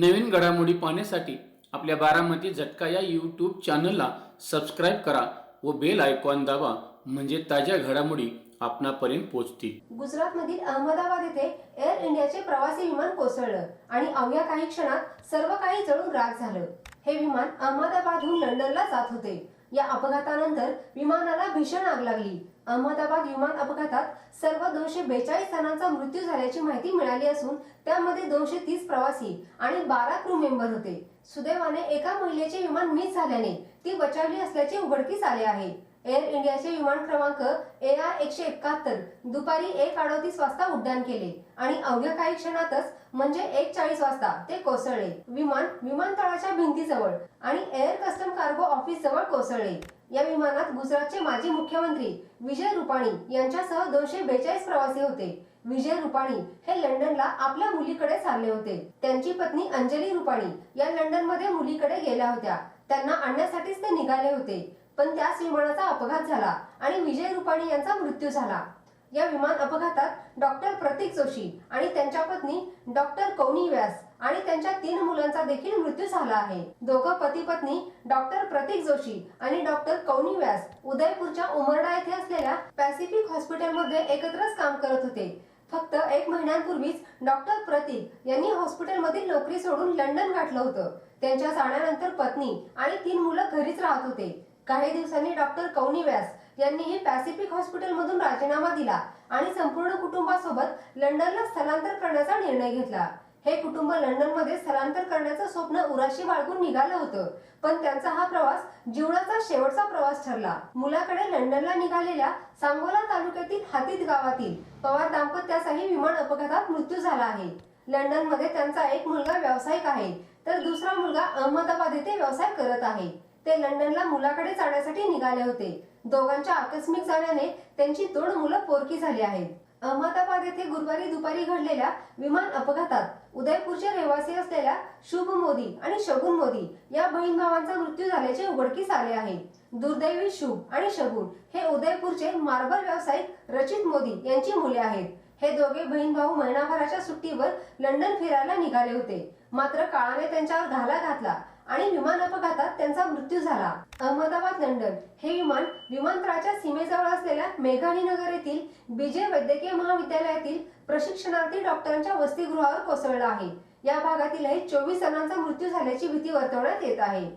नवीन घडामोडी पाहण्यासाठी आपल्या बारामती झटका या यूट्यूब चॅनलला सबस्क्राईब करा व बेल आयकॉन दाबा म्हणजे ताज्या घडामोडी आपणापर्यंत पोहोचतील. गुजरातमधील अहमदाबाद येथे एअर इंडियाचे प्रवासी विमान कोसळलं आणि अवघ्या काही क्षणात सर्व काही जळून राख झालं. हे विमान अहमदाबादहून लंडनला जात होते. या अपघातानंतर विमानाला भीषण आग लागली. अहमदाबाद विमान अपघातात सर्व दोनशे बेचाळीस जणांचा मृत्यू झाल्याची माहिती मिळाली असून त्यामध्ये दोनशे तीस प्रवासी आणि बारा क्रू मेंबर होते. सुदैवाने एका महिलेचे विमान मिस झाल्याने ती बचावली असल्याचे उघडकीस आले आहे. एअर इंडियाचे विमान क्रमांक ए आर एकशे एकाहत्तर दुपारी एक अडोतीस वाजता उड्डाण केले आणि अवघ्या काही क्षणातच म्हणजे एक चाळीस वाजता ते कोसळले. विमान विमानतळाच्या भिंतीजवळ आणि एअर कस्टम कार्गो ऑफिस जवळ कोसळले. या विमानात गुजरातचे माजी मुख्यमंत्री विजय रुपाणी यांच्यासह दोनशे बेचाळीस प्रवासी होते. विजय रुपाणी हे लंडनला आपल्या मुलीकडे चालले होते. त्यांची पत्नी अंजली रुपाणी या लंडनमध्ये मुलीकडे गेल्या होत्या. त्यांना आणण्यासाठीच ते निघाले होते. पण त्याच विमानाचा अपघात झाला आणि विजय रुपाणी यांचा मृत्यू झाला. या विमान अपघातात डॉक्टर प्रतीक जोशी आणि त्यांच्या पत्नी डॉक्टर कौनी व्यास आणि त्यांच्या तीन मुलांचा देखील मृत्यू झाला आहे. दोघं पती पत्नी डॉक्टर प्रतीक जोशी आणि डॉक्टर कौनी व्यास उदयपूरच्या उमरडा येथे असलेल्या पॅसिफिक हॉस्पिटलमध्ये एकत्रच काम करत होते. फक्त एक महिन्यांपूर्वीच डॉक्टर प्रतीक यांनी हॉस्पिटलमधील नोकरी सोडून लंडन गाठलं होतं. त्यांच्या जाण्यानंतर पत्नी आणि तीन मुलं घरीच राहत होते. काही दिवसांनी डॉक्टर कौनी व्यास यांनीही पॅसिफिक हॉस्पिटलमधून राजीनामा दिला आणि संपूर्ण कुटुंबासोबत लंडनला स्थलांतर करण्याचा निर्णय घेतला. हे कुटुंब लंडनमध्ये स्थलांतर करण्याचं स्वप्न उराशी बाळगून निघालं होतं पण त्यांचा हा प्रवास जीवनाचा शेवटचा प्रवास ठरला. मुलाकडे लंडनला निघालेल्या सांगोला तालुक्यातील हातीत गावातील पवार दाम्पत्याचाही विमान अपघातात मृत्यू झाला आहे. लंडनमध्ये त्यांचा एक मुलगा व्यावसायिक आहे तर दुसरा मुलगा अहमदाबाद येथे व्यवसाय करत आहे. ते लंडनला मुलाकडे जाण्यासाठी निघाले होते. दोघांच्या आकस्मिक जाण्याने त्यांची दोन मुलं पोरकी झाली आहेत. अहमदाबाद येथे गुरुवारी दुपारी घडलेल्या विमान अपघातात उदयपूरचे रहिवासी असलेल्या शुभ मोदी आणि शगुन मोदी या बहीण भावांचा मृत्यू झाल्याचे उघडकीस आले आहे. दुर्दैवी शुभ आणि शगुन हे उदयपूरचे मार्बल व्यावसायिक रचित मोदी यांची मुले आहेत. हे दोघे बहीण भाऊ महिनाभराच्या सुट्टीवर लंडन फिरायला निघाले होते. मात्र काळाने त्यांच्यावर घाला घातला आणि विमान अपघातात त्यांचा मृत्यू झाला. अहमदाबाद लंडन हे विमान विमानतळाच्या सीमेजवळ असलेल्या मेघाणीनगर येथील बीजे वैद्यकीय महाविद्यालयातील प्रशिक्षणार्थी डॉक्टरांच्या वसतिगृहावर कोसळलं आहे. या भागातीलही चोवीस जणांचा मृत्यू झाल्याची भीती वर्तवण्यात येत आहे.